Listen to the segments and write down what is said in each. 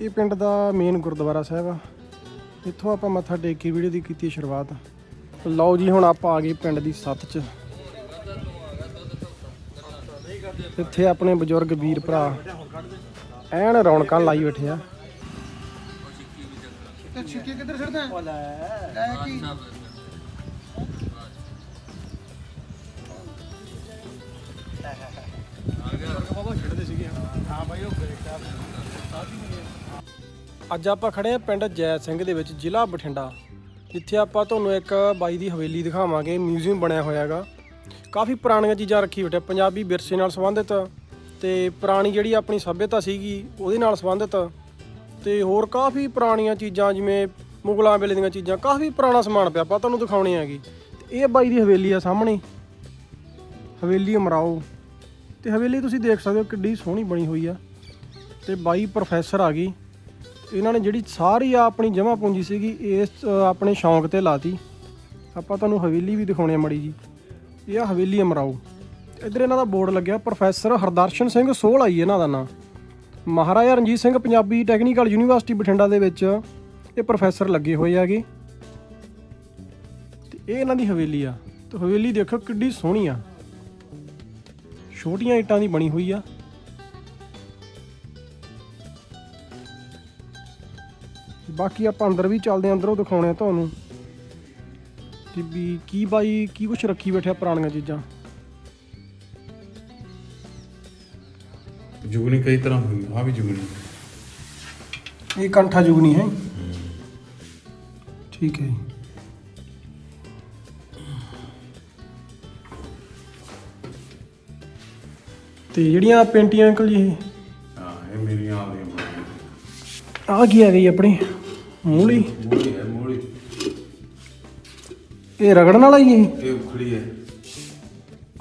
ਇਹ ਪਿੰਡ ਦਾ ਮੇਨ ਗੁਰਦੁਆਰਾ ਸਾਹਿਬ ਆ। ਇੱਥੋਂ ਆਪਾਂ ਮੱਥਾ ਟੇਕ ਕੇ ਵੀਡੀਓ ਦੀ ਕੀਤੀ ਸ਼ੁਰੂਆਤ। ਲਓ ਜੀ ਹੁਣ ਆਪਾਂ ਆ ਗਏ ਪਿੰਡ ਦੀ ਸੱਥ 'ਚ। ਇੱਥੇ ਆਪਣੇ ਬਜ਼ੁਰਗ ਵੀਰ ਭਰਾ ਐਨ ਰੌਣਕਾਂ ਲਾਈ ਬੈਠੇ ਆ। ਛਿੱਕੇ ਕਿੱਧਰ ਛੱਡਦਾ ਅੱਜ ਆਪਾਂ ਖੜੇ ਆ ਪਿੰਡ ਜੈ ਸਿੰਘ ਦੇ ਵਿੱਚ, ਜ਼ਿਲ੍ਹਾ ਬਠਿੰਡਾ। ਜਿੱਥੇ ਆਪਾਂ ਤੁਹਾਨੂੰ ਇੱਕ ਬਾਈ ਦੀ ਹਵੇਲੀ ਦਿਖਾਵਾਂਗੇ, ਮਿਊਜ਼ੀਅਮ ਬਣਿਆ ਹੋਇਆ ਹੈਗਾ। ਕਾਫੀ ਪੁਰਾਣੀਆਂ ਚੀਜ਼ਾਂ ਰੱਖੀ ਬੈਠੇ ਪੰਜਾਬੀ ਵਿਰਸੇ ਨਾਲ ਸੰਬੰਧਿਤ। ਤੇ ਪੁਰਾਣੀ ਜਿਹੜੀ ਆਪਣੀ ਸੱਭਿਅਤਾ ਸੀਗੀ, ਉਹਦੇ ਨਾਲ ਸੰਬੰਧਿਤ। ਤੇ ਹੋਰ ਕਾਫੀ ਪੁਰਾਣੀਆਂ ਚੀਜ਼ਾਂ, ਜਿਵੇਂ ਮੁਗਲਾਂ ਵੇਲੇ ਦੀਆਂ ਚੀਜ਼ਾਂ, ਕਾਫੀ ਪੁਰਾਣਾ ਸਮਾਨ ਪਿਆ, ਆਪਾਂ ਤੁਹਾਨੂੰ ਦਿਖਾਉਣੀ ਹੈਗੀ। ਤੇ ਇਹ ਬਾਈ ਦੀ ਹਵੇਲੀ ਆ ਸਾਹਮਣੇ। ਹਵੇਲੀ ਅਮਰਾਓ। ਤੇ ਹਵੇਲੀ ਤੁਸੀਂ ਦੇਖ ਸਕਦੇ ਹੋ ਕਿੱਡੀ ਸੋਹਣੀ ਬਣੀ ਹੋਈ ਆ। ਤੇ ਬਾਈ ਪ੍ਰੋਫੈਸਰ ਆ ਗਈ। ਇਹਨਾਂ ਨੇ ਜਿਹੜੀ ਸਾਰੀ ਆ ਆਪਣੀ ਜਮ੍ਹਾਂ ਪੂੰਜੀ ਸੀਗੀ, ਇਸ ਆਪਣੇ ਸ਼ੌਂਕ ਤੇ ਲਾਤੀ। ਆਪਾਂ ਤੁਹਾਨੂੰ ਹਵੇਲੀ ਵੀ ਦਿਖਾਉਣੀ ਆ ਮੜੀ ਜੀ। ਇਹ ਆ ਹਵੇਲੀ ਅਮਰਾਓ। ਇੱਧਰ ਇਹਨਾਂ ਦਾ ਬੋਰਡ ਲੱਗਿਆ, ਪ੍ਰੋਫੈਸਰ ਹਰਦਰਸ਼ਨ ਸਿੰਘ ਸੋਹਲ ਆਈ ਇਹਨਾਂ ਦਾ ਨਾਂ। ਮਹਾਰਾਜਾ ਰਣਜੀਤ ਸਿੰਘ ਪੰਜਾਬੀ ਟੈਕਨੀਕਲ ਯੂਨੀਵਰਸਿਟੀ ਬਠਿੰਡਾ ਦੇ ਵਿੱਚ ਇਹ ਪ੍ਰੋਫੈਸਰ ਲੱਗੇ ਹੋਏ ਹੈਗੇ। ਤੇ ਇਹ ਇਹਨਾਂ ਦੀ ਹਵੇਲੀ ਆ। ਤੇ ਹਵੇਲੀ ਦੇਖੋ ਕਿੱਡੀ ਸੋਹਣੀ ਆ। ਛੋਟੀਆਂ ਇੱਟਾਂ ਦੀ ਬਣੀ ਹੋਈ ਆ। ਬਾਕੀ ਆਪਾਂ ਅੰਦਰ ਵੀ ਚੱਲਦੇ ਆਂ ਅੰਦਰੋਂ ਦਿਖਾਉਣੇ ਆ ਤੁਹਾਨੂੰ ਕਿ ਵੀ ਕੀ ਬਾਈ ਕੀ ਕੁਛ ਰੱਖੀ ਬੈਠਿਆ ਪੁਰਾਣੀਆਂ ਚੀਜ਼ਾਂ। ਜੁਗਨੀ ਕਈ ਤਰ੍ਹਾਂ ਹੁੰਦੀ ਆ ਵੀ ਜੁਗਨੀ। ਇਹ ਕੰਠਾ ਜੁਗਨੀ ਹੈ ਠੀਕ ਹੈ ਜੀ। ਤੇ ਜਿਹੜੀਆਂ ਪੇਂਟੀਆਂ ਅੰਕਲ ਜੀ ਹਾਂ ਇਹ ਮੇਰੀਆਂ ਆਉਂਦੀਆਂ ਬਣਾਈਆਂ ਆ ਕੀ ਆ ਗਈ ਆਪਣੀ? ਮੂਲੀ? ਮੂਲੀ ਹੈ ਮੂਲੀ। ਇਹ ਰਗੜਨ ਵਾਲਾ ਹੀ ਇਹ? ਇਹ ਉਖੜੀ ਹੈ।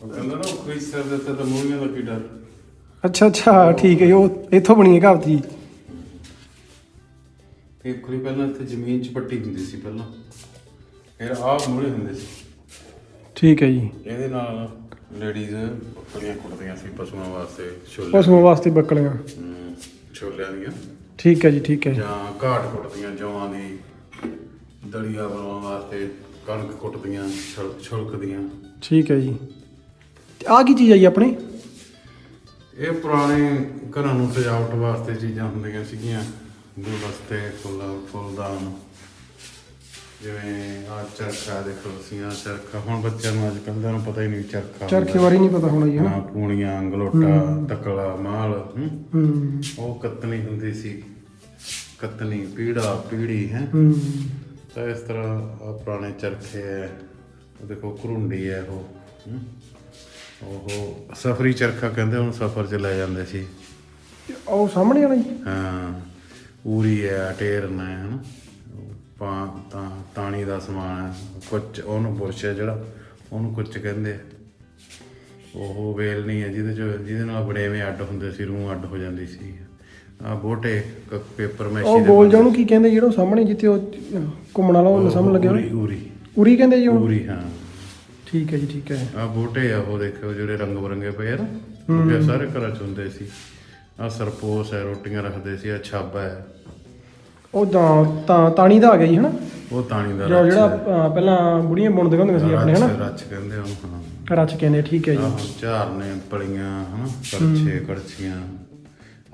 ਉਹ ਕਹਿੰਦਾ ਨਾ ਉਖੜੀ ਸਿਰ ਦੇ ਤੇ ਤਾਂ ਮੂਲੀਆਂ ਦਾ ਕੀ ਡਰ। ਅੱਛਾ ਅੱਛਾ ਠੀਕ ਹੈ ਉਹ ਇੱਥੋਂ ਬਣੀ ਹੈ ਕਹਾਵਤ ਜੀ ਇਹ ਉਖੜੀ ਪਹਿਲਾਂ ਇੱਥੇ ਜ਼ਮੀਨ 'ਚ ਪੱਟੀ ਹੁੰਦੀ ਸੀ ਪਹਿਲਾਂ। ਫਿਰ ਆਹ ਮੂਲੀ ਹੁੰਦੇ ਸੀ। ਠੀਕ ਹੈ ਜੀ। ਇਹਦੇ ਨਾਲ ਲੇਡੀਜ਼ ਬੱਕਰੀਆਂ ਕੁੱਟਦੀਆਂ ਸੀ ਪਸ਼ੂਆਂ ਵਾਸਤੇ ਛੋਲੇ ਪਸ਼ੂਆਂ ਵਾਸਤੇ ਬੱਕਲੀਆਂ ਹਮ, ਛੋਲਿਆਂ ਦੀਆਂ। ਠੀਕ ਹੈ ਜੀ ਠੀਕ ਹੈ। ਜਾਂ ਘਾਟ ਕੁੱਟਦੀਆਂ ਜੌਆਂ ਦੀ ਦਲੀਆ ਬਣਾਉਣ ਵਾਸਤੇ ਕਣਕ ਕੁੱਟਦੀਆਂ ਛੁਲਕ ਛੁਲਕਦੀਆਂ। ਠੀਕ ਹੈ ਜੀ। ਤੇ ਆ ਕੀ ਚੀਜ਼ ਜੀ ਆਪਣੀ? ਇਹ ਪੁਰਾਣੇ ਘਰਾਂ ਨੂੰ ਸਜਾਵਟ ਵਾਸਤੇ ਚੀਜ਼ਾਂ ਹੁੰਦੀਆਂ ਸੀਗੀਆਂ। ਗੁਲਦਸਤੇ ਫੁੱਲ ਫੁੱਲਦਾਨ। ਜਿਵੇਂ ਆ ਚਰਖਾ ਦੇਖੋ ਤੁਸੀਂ ਆ ਚਰਖਾ ਹੁਣ ਬੱਚਿਆਂ ਨੂੰ ਅੱਜ ਕੱਲ੍ਹ ਨੂੰ ਪਤਾ ਹੀ ਨਹੀਂ ਚਰਖਾ ਚਰਖੇ ਬਾਰੇ ਨਹੀਂ ਪਤਾ ਹੋਣਾ ਜੀ ਹਨਾ? ਹਾਂ ਪੂਣੀਆਂ ਅੰਗਲੋਟਾ ਤਕਲਾ ਮਾਲ ਹੂੰ? ਹੂੰ। ਉਹ ਕੱਤਣੀ ਹੁੰਦੀ ਸੀ। ਕੱਤਣੀ ਪੀੜਾ ਪੀੜੀ ਹੈ? ਹੂੰ। ਤਾਂ ਇਸ ਤਰ੍ਹਾਂ ਪੁਰਾਣੇ ਚਰਖੇ ਹੈ ਉਹ ਦੇਖੋ ਕਰੁੰਡੀ ਹੈ ਉਹ ਹੂੰ। ਉਹ ਸਫਰੀ ਚਰਖਾ ਕਹਿੰਦੇ ਉਹਨੂੰ ਸਫ਼ਰ 'ਚ ਲੈ ਜਾਂਦੇ ਸੀ। ਉਹ ਸਾਹਮਣੇ ਵਾਲਾ ਜੀ? ਹਾਂ। ਊਰੀ ਹੈ ਟੇਰਨ ਹੈ ਹਨਾ? ਪਾ ਤਾਂ ਤਾਣੀ ਦਾ ਸਮਾਨ ਹੈ ਕੁੱਚ ਉਹਨੂੰ ਬੁਰਸ਼ ਹੈ ਜਿਹੜਾ ਉਹਨੂੰ ਕੁੱਚ ਕਹਿੰਦੇ ਆ। ਉਹ ਵੇਲ ਨਹੀਂ ਹੈ ਜਿਹਦੇ ਚ ਜਿਹਦੇ ਨਾਲ ਬੜੇਵੇਂ ਅੱਡ ਹੁੰਦੇ ਸੀ ਰੂਹ ਅੱਡ ਹੋ ਜਾਂਦੀ ਸੀ। ਆ ਬੋਟੇ ਪੇਪਰ ਮੈਸ਼ੀ ਉਹ ਜਿਹਾ ਉਹਨੂੰ ਕੀ ਕਹਿੰਦੇ ਜਿਹੜਾ ਉਹ ਸਾਹਮਣੇ ਜਿੱਥੇ ਉਹ ਘੁੰਮਣ ਵਾਲਾ ਉਹ ਸਾਹਮਣੇ ਲੱਗਿਆ ਹੋਇਆ ਊਰੀ ਉਰੀ ਕਹਿੰਦੇ ਜੀ ਊਰੀ ਹਾਂ। ਠੀਕ ਹੈ ਜੀ ਠੀਕ ਹੈ। ਆ ਬੂਟੇ ਆ ਉਹ ਦੇਖੋ ਜਿਹੜੇ ਰੰਗ ਬਰੰਗੇ ਪਏ ਆ ਨਾ। ਬੂਟੇ ਸਾਰੇ ਘਰਾਂ ਚ ਹੁੰਦੇ ਸੀ। ਆ ਸਰਪੋਸ ਹੈ ਰੋਟੀਆਂ ਰੱਖਦੇ ਸੀ ਆ ਛਾਬਾ ਹੈ। ਉਹ ਤਾਂ ਤਾਂ ਤਾਣੀ ਦਾ ਆ ਗਿਆ ਜੀ ਹਨਾ? ਉਹ ਤਾਣੀ ਦਾ ਜੋ ਰੱਛ ਜਿਹੜਾ ਪਹਿਲਾਂ ਬੁੜੀਆਂ ਬੁਣਦੀਆਂ ਹੁੰਦੀਆਂ ਸੀ ਆਪਣੇ ਹਨਾ? ਰੱਛ ਰੱਛ ਕਹਿੰਦੇ ਆ ਉਹਨੂੰ ਹਾਂ ਰੱਚ ਕਹਿੰਦੇ ਆ, ਠੀਕ ਹੈ ਜੀ। ਆਹੋ ਝਾਰਨੇ ਪਲੀਆਂ ਹਨਾ? ਕੜਛੇ ਕੜਛੀਆਂ